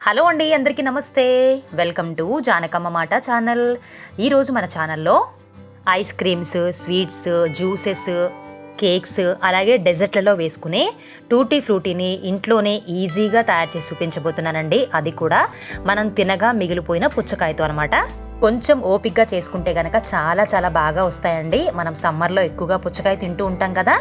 Hello అండి అందరికీ నమస్తే. వెల్కమ్ టు జానకమ్మ మాట ఛానల్. ఈరోజు మన ఛానల్లో ice creams sweets juices cakes అలాగే డెజర్ట్లలో వేసుకునే టూటీ ఫ్రూటీని ఇంట్లోనే ఈజీగా తయారు చేసి చూపించబోతున్నానండి. అది కూడా మనం తినగా మిగిలిపోయిన పుచ్చకాయతో అనమాట కొంచెం ఓపిక్గా చేసుకుంటే గనక చాలా చాలా బాగా వస్తాయండి. మనం సమ్మర్లో ఎక్కువగా పుచ్చకాయ తింటూ ఉంటాం కదా.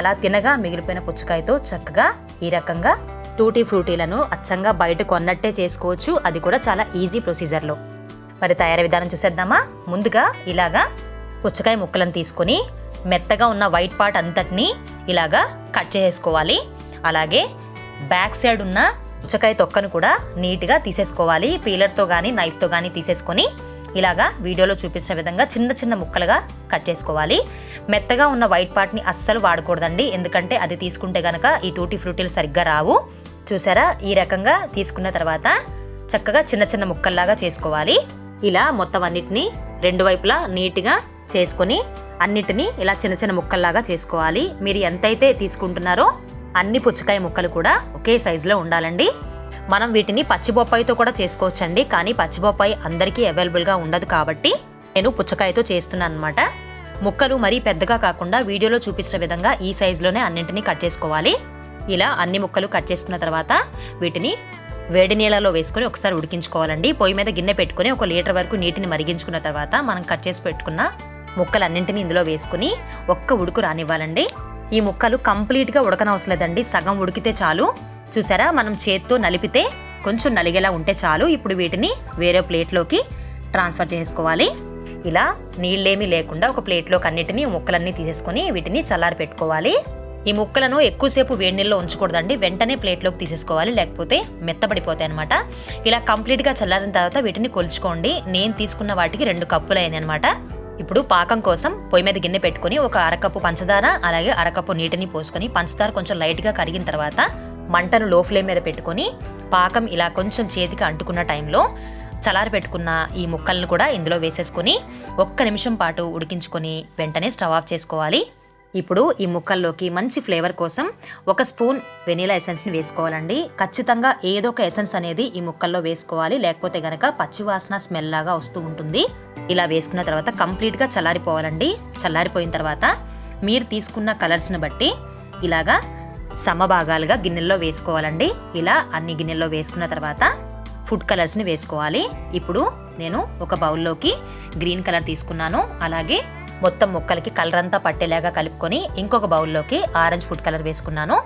అలా తినగా మిగిలిపోయిన పుచ్చకాయతో చక్కగా ఈ రకంగా టూటీ ఫ్రూటీలను అచ్చంగా బయట కొన్నట్టే చేసుకోవచ్చు. అది కూడా చాలా ఈజీ ప్రొసీజర్లో మరి తయారీ విధానం చూసేద్దామా? ముందుగా ఇలాగా పుచ్చకాయ ముక్కలను తీసుకొని మెత్తగా ఉన్న వైట్ పార్ట్ అంతటిని ఇలాగా కట్ చేసుకోవాలి అలాగే బ్యాక్ సైడ్ ఉన్న పుచ్చకాయ తొక్కను కూడా నీట్గా తీసేసుకోవాలి. పీలర్తో కానీ నైఫ్తో కానీ తీసేసుకొని ఇలాగా వీడియోలో చూపించిన విధంగా చిన్న చిన్న ముక్కలుగా కట్ చేసుకోవాలి. మెత్తగా ఉన్న వైట్ పార్ట్ని అస్సలు వాడకూడదండి. ఎందుకంటే అది తీసుకుంటే కనుక ఈ టూటీ ఫ్రూటీలు సరిగ్గా రావు. చూసారా? ఈ రకంగా తీసుకున్న తర్వాత చక్కగా చిన్న చిన్న ముక్కల్లాగా చేసుకోవాలి. ఇలా మొత్తం అన్నిటిని రెండు వైపులా నీట్గా చేసుకొని అన్నిటినీ ఇలా చిన్న చిన్న ముక్కల్లాగా చేసుకోవాలి. మీరు ఎంతైతే తీసుకుంటున్నారో అన్ని పుచ్చకాయ ముక్కలు కూడా ఒకే సైజులో ఉండాలండి. మనం వీటిని పచ్చిబొప్పాయితో కూడా చేసుకోవచ్చండి. కానీ పచ్చిబొప్పాయి అందరికీ అవైలబుల్గా ఉండదు కాబట్టి నేను పుచ్చకాయతో చేస్తున్నాను అనమాట ముక్కలు మరీ పెద్దగా కాకుండా వీడియోలో చూపించిన విధంగా ఈ సైజులోనే అన్నింటినీ కట్ చేసుకోవాలి. ఇలా అన్ని ముక్కలు కట్ చేసుకున్న తర్వాత వీటిని వేడి నీళ్ళలో వేసుకొని ఒకసారి ఉడికించుకోవాలండి. పొయ్యి మీద గిన్నె పెట్టుకొని ఒక లీటర్ వరకు నీటిని మరిగించుకున్న తర్వాత మనం కట్ చేసి పెట్టుకున్న ముక్కలన్నింటినీ ఇందులో వేసుకుని ఒక్క ఉడుకు రానివ్వాలండి. ఈ ముక్కలు కంప్లీట్గా ఉడకనవసరం లేదండి. సగం ఉడికితే చాలు. చూసారా? మనం చేత్తో నలిపితే కొంచెం నలిగేలా ఉంటే చాలు. ఇప్పుడు వీటిని వేరే ప్లేట్లోకి ట్రాన్స్ఫర్ చేసుకోవాలి. ఇలా నీళ్ళేమీ లేకుండా ఒక ప్లేట్లోకి అన్నిటిని ముక్కలన్నీ తీసేసుకొని వీటిని చల్లారి పెట్టుకోవాలి ఈ ముక్కలను ఎక్కువసేపు వేడి నీళ్ళలో ఉంచకూడదండి. వెంటనే ప్లేట్లోకి తీసేసుకోవాలి. లేకపోతే మెత్తబడిపోతాయి అనమాట ఇలా కంప్లీట్గా చల్లారిన తర్వాత వీటిని కొలుచుకోండి. నేను తీసుకున్న వాటికి రెండు కప్పులు అయినాయి అనమాట ఇప్పుడు పాకం కోసం పొయ్యి మీద గిన్నె పెట్టుకొని ఒక అరకప్పు పంచదార అలాగే అరకప్పు నీటిని పోసుకొని పంచదార కొంచెం లైట్గా కరిగిన తర్వాత మంటను లో ఫ్లేమ్ మీద పెట్టుకొని పాకం ఇలా కొంచెం చేతికి అంటుకున్న టైంలో చలారి పెట్టుకున్న ఈ ముక్కలను కూడా ఇందులో వేసేసుకొని ఒక్క నిమిషం పాటు ఉడికించుకొని వెంటనే స్టవ్ ఆఫ్ చేసుకోవాలి. ఇప్పుడు ఈ ముక్కల్లోకి మంచి ఫ్లేవర్ కోసం ఒక స్పూన్ వెనీలా ఎసెన్స్ని వేసుకోవాలండి. ఖచ్చితంగా ఏదో ఒక ఎసెన్స్ అనేది ఈ ముక్కల్లో వేసుకోవాలి. లేకపోతే గనక పచ్చివాసన స్మెల్ లాగా వస్తూ ఉంటుంది. ఇలా వేసుకున్న తర్వాత కంప్లీట్గా చల్లారిపోవాలండి. చల్లారిపోయిన తర్వాత మీరు తీసుకున్న కలర్స్ని బట్టి ఇలాగా సమభాగాలుగా గిన్నెల్లో వేసుకోవాలండి. ఇలా అన్ని గిన్నెల్లో వేసుకున్న తర్వాత ఫుడ్ కలర్స్ని వేసుకోవాలి. ఇప్పుడు నేను ఒక బౌల్లోకి గ్రీన్ కలర్ తీసుకున్నాను. అలాగే మొత్తం ముక్కలకి కలర్ అంతా పట్టేలాగా కలుపుకొని ఇంకొక బౌల్లోకి ఆరెంజ్ ఫుడ్ కలర్ వేసుకున్నాను.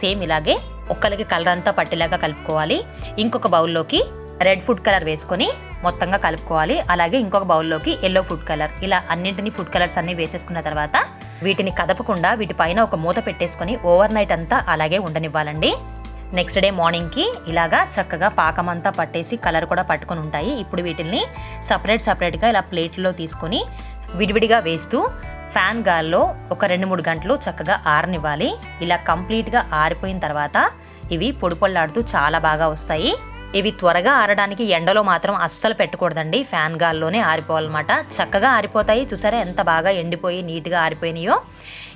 సేమ్ ఇలాగే ముక్కలకి కలర్ అంతా పట్టేలాగా కలుపుకోవాలి. ఇంకొక బౌల్లోకి రెడ్ ఫుడ్ కలర్ వేసుకొని మొత్తంగా కలుపుకోవాలి. అలాగే ఇంకొక బౌల్లోకి ఎల్లో ఫుడ్ కలర్ ఇలా అన్నింటినీ ఫుడ్ కలర్స్ అన్ని వేసేసుకున్న తర్వాత వీటిని కదపకుండా వీటిపైన ఒక మూత పెట్టేసుకొని ఓవర్ నైట్ అంతా అలాగే ఉండనివ్వాలండి. నెక్స్ట్ డే మార్నింగ్కి ఇలాగా చక్కగా పాకం అంతా పట్టేసి కలర్ కూడా పట్టుకొని ఉంటాయి. ఇప్పుడు వీటిని సపరేట్ సపరేట్గా ఇలా ప్లేట్లో తీసుకొని విడివిడిగా వేస్తూ ఫ్యాన్ గాల్లో ఒక రెండు మూడు గంటలు చక్కగా ఆరనివ్వాలి. ఇలా కంప్లీట్గా ఆరిపోయిన తర్వాత ఇవి పొడిపొల్లాడుతూ చాలా బాగా వస్తాయి. ఇవి త్వరగా ఆరడానికి ఎండలో మాత్రం అస్సలు పెట్టకూడదండి. ఫ్యాన్ గాల్లోనే ఆరిపోవాలన్నమాట. చక్కగా ఆరిపోతాయి. చూసారా ఎంత బాగా ఎండిపోయి నీట్గా ఆరిపోయినాయో.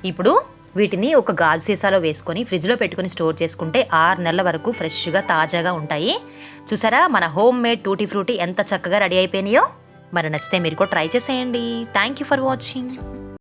ఇప్పుడు వీటిని ఒక గాజు సీసాలో వేసుకొని ఫ్రిడ్జ్లో పెట్టుకొని స్టోర్ చేసుకుంటే ఆరు నెలల వరకు ఫ్రెష్గా తాజాగా ఉంటాయి. చూసారా మన హోమ్ మేడ్ టూటీ ఫ్రూటీ ఎంత చక్కగా రెడీ అయిపోయినాయో. మరి నచ్చితే మీరు కూడా ట్రై చేసేయండి. Thank you for watching